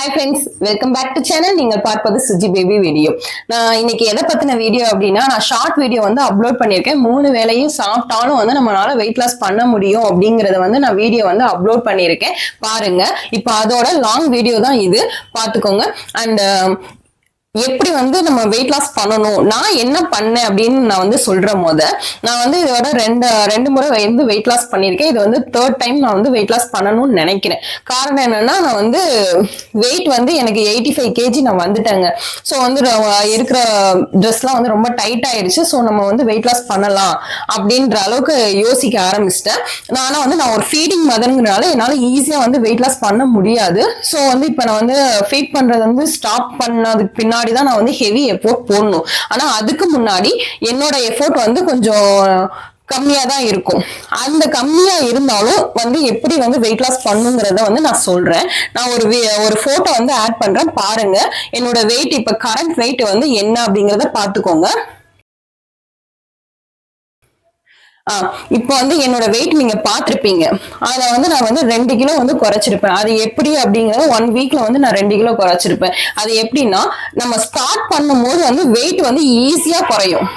Hi friends welcome back to channel நீங்கள் பார்ப்பது Suji baby video நான் இன்னைக்கு எதை பத்தின வீடியோ அப்படின்னா நான் ஷார்ட் வீடியோ வந்து அப்லோட் பண்ணியிருக்கேன். மூணு வேலையும் சாப்பிட்டாலும் வந்து நம்மளால வெயிட் லாஸ் பண்ண முடியும் அப்படிங்கறத வந்து நான் வீடியோ வந்து அப்லோட் பண்ணியிருக்கேன். பாருங்க. இப்போ அதோட லாங் வீடியோ தான் இது. பார்த்துக்கோங்க. அண்ட் எப்படி வந்து நம்ம வெயிட் லாஸ் பண்ணணும்? நான் என்ன பண்ணேன் அப்படின்னு நான் வந்து சொல்ற போத நான் வந்து இதோட ரெண்டு ரெண்டு முறை வந்து வெயிட் லாஸ் பண்ணியிருக்கேன். இது வந்து தேர்ட் டைம் நான் வந்து வெயிட் லாஸ் பண்ணணும்னு நினைக்கிறேன். காரணம் என்னன்னா நான் வந்து வெயிட் வந்து எனக்கு எயிட்டி ஃபைவ் கேஜி நான் வந்துட்டேங்க. ஸோ வந்து இருக்கிற ட்ரெஸ்லாம் வந்து ரொம்ப டைட் ஆயிருச்சு. ஸோ நம்ம வந்து வெயிட் லாஸ் பண்ணலாம் அப்படின்ற அளவுக்கு யோசிக்க ஆரம்பிச்சிட்டேன். நானா வந்து நான் ஒரு ஃபீடிங் மதனுங்கிறனால என்னால் ஈஸியாக வந்து வெயிட் லாஸ் பண்ண முடியாது. ஸோ வந்து இப்போ நான் வந்து ஃபீட் பண்றது வந்து ஸ்டாப் பண்ணதுக்கு பின்னாடி முன்னாடி தான் நான் வந்து ஹெவி எஃபோர்ட் போடணும். ஆனால் அதுக்கு முன்னாடி என்னோட எஃபோர்ட் வந்து கொஞ்சம் கம்மியாக தான் இருக்கும். அந்த கம்மியாக இருந்தாலும் வந்து எப்படி வந்து வெயிட் லாஸ் பண்ணுங்கிறத வந்து நான் சொல்கிறேன் நான் ஒரு ஒரு ஃபோட்டோ வந்து ஆட் பண்ணுறேன் பாருங்கள் என்னோட வெயிட் இப்போ கரண்ட் வெயிட் வந்து என்ன அப்படிங்கிறத பார்த்துக்கோங்க. இப்போ வந்து என்னோட வெயிட் நீங்க பார்த்திருப்பீங்க. அதுல வந்து நான் வந்து ரெண்டு கிலோ வந்து குறைச்சிருப்பேன். அது எப்படி அப்படிங்கறது ஒன் வீக்ல வந்து நான் ரெண்டு கிலோ குறைச்சிருப்பேன். அது எப்படின்னா நம்ம ஸ்டார்ட் பண்ணும்போது வந்து வெயிட் வந்து ஈஸியா குறையும்.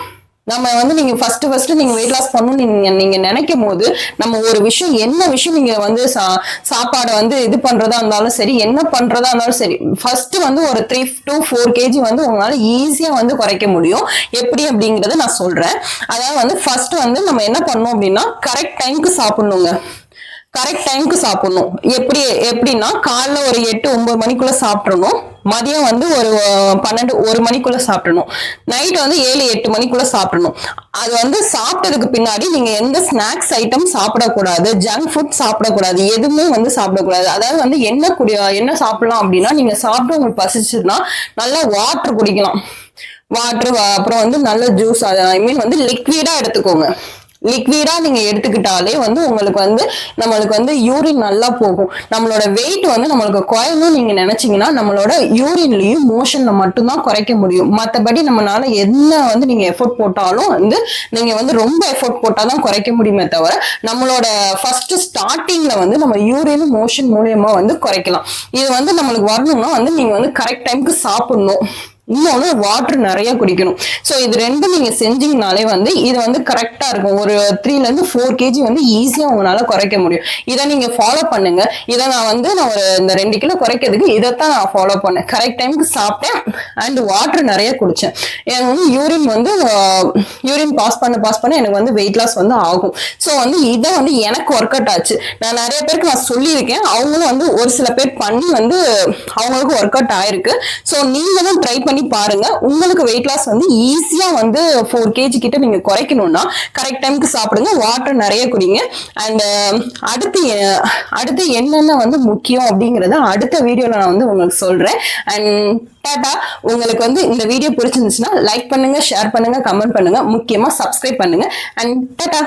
நம்ம வந்து நீங்க ஃபர்ஸ்ட் ஃபர்ஸ்ட் நீங்க வெயிட் லாஸ் பண்ணணும் நீங்க நீங்க நினைக்கும் போது நம்ம ஒரு விஷயம் என்ன விஷயம் நீங்க வந்து சா- சாப்பாடை வந்து இது பண்றதா இருந்தாலும் சரி என்ன பண்றதா இருந்தாலும் சரி ஃபர்ஸ்ட் வந்து ஒரு த்ரீ டு ஃபோர் கேஜி வந்து உங்களால ஈஸியா வந்து குறைக்க முடியும். எப்படி அப்படிங்கறத நான் சொல்றேன். அதாவது வந்து ஃபர்ஸ்ட் வந்து நம்ம என்ன பண்ணோம் அப்படின்னா கரெக்ட் டைம்க்கு சாப்பிடணுங்க. கரெக்ட் டைம்க்கு சாப்பிடணும். எப்படி எப்படின்னா காலைல ஒரு எட்டு ஒன்பது மணிக்குள்ள சாப்பிடணும். மதியம் வந்து ஒரு பன்னெண்டு ஒரு மணிக்குள்ள சாப்பிடணும். நைட் வந்து ஏழு எட்டு மணிக்குள்ள சாப்பிடணும். அது வந்து சாப்பிட்டதுக்கு பின்னாடி நீங்க எந்த ஸ்நாக்ஸ் ஐட்டம் சாப்பிடக்கூடாது ஜங்க் ஃபுட் சாப்பிடக்கூடாது எதுவுமே வந்து சாப்பிடக்கூடாது. அதாவது வந்து என்ன குடி என்ன சாப்பிடலாம் அப்படின்னா நீங்க சாப்பிட்டு உங்களுக்கு பசிச்சுன்னா நல்லா வாட்டர் குடிக்கலாம். வாட்டர் அப்புறம் வந்து நல்ல ஜூஸ் ஐ மீன் வந்து லிக்விடா எடுத்துக்கோங்க. லிக்விடா நீங்க எடுத்துக்கிட்டாலே வந்து உங்களுக்கு வந்து நம்மளுக்கு வந்து யூரின் நல்லா போகும். நம்மளோட வெயிட் வந்து நம்மளுக்கு குறையணும்னு நீங்க நினைச்சீங்கன்னா நம்மளோட யூரின்லயும் மோஷன்ல மட்டும்தான் குறைக்க முடியும். மத்தபடி நம்மளால என்ன வந்து நீங்க எஃபோர்ட் போட்டாலும் வந்து நீங்க வந்து ரொம்ப எஃபோர்ட் போட்டாதான் குறைக்க முடியுமே தவிர நம்மளோட ஃபர்ஸ்ட் ஸ்டார்டிங்ல வந்து நம்ம யூரின் மோஷன் மூலியமா வந்து குறைக்கலாம். இது வந்து நம்மளுக்கு வரணும்னா வந்து நீங்க வந்து கரெக்ட் டைம்க்கு சாப்பிடணும். இன்னொன்று வாட்டர் நிறைய குடிக்கணும். ஸோ இது ரெண்டும் நீங்க செஞ்சீங்கனாலே வந்து இது வந்து கரெக்டா இருக்கும். ஒரு த்ரீல இருந்து ஃபோர் கேஜி வந்து ஈஸியா உங்களால குறைக்க முடியும். இதை நீங்க ஃபாலோ பண்ணுங்க. இதை நான் வந்து நான் ஒரு இந்த ரெண்டு கிலோ குறைக்கிறதுக்கு இதைத்தான் நான் ஃபாலோ பண்ணேன். கரெக்ட் டைமுக்கு சாப்பிட்டேன் அண்ட் வாட்டர் நிறைய குடிச்சேன். எனக்கு வந்து யூரின் வந்து யூரின் பாஸ் பண்ண பாஸ் பண்ண எனக்கு வந்து வெயிட் லாஸ் வந்து ஆகும். ஸோ வந்து இதை வந்து எனக்கு ஒர்க் அவுட் ஆச்சு. நான் நிறைய பேருக்கு நான் சொல்லியிருக்கேன். அவங்களும் வந்து ஒரு சில பேர் பண்ணி வந்து அவங்களுக்கு ஒர்க் அவுட் ஆயிருக்கு. ஸோ நீங்களும் ட்ரை பண்ணி பாருங்க. உங்களுக்கு வெயிட் லாஸ் வந்து ஈஸியா வந்து ஃபோர் கேஜி கிட்ட நீங்க குறைக்கணும்னா கரெக்ட் டைமுக்கு சாப்பிடுங்க. வாட்டர் நிறைய குடிங்க. அண்ட் um, அடுத்து அடுத்து என்னென்ன வந்து முக்கியம் அப்படிங்கறத அடுத்த வீடியோல நான் வந்து உங்களுக்கு சொல்றேன். அண்ட் டாட்டா உங்களுக்கு வந்து இந்த வீடியோ பிடிச்சிருந்துச்சுன்னா லைக் பண்ணுங்க ஷேர் பண்ணுங்க கமெண்ட் பண்ணுங்க. முக்கியமா சப்ஸ்கிரைப் பண்ணுங்க. And tata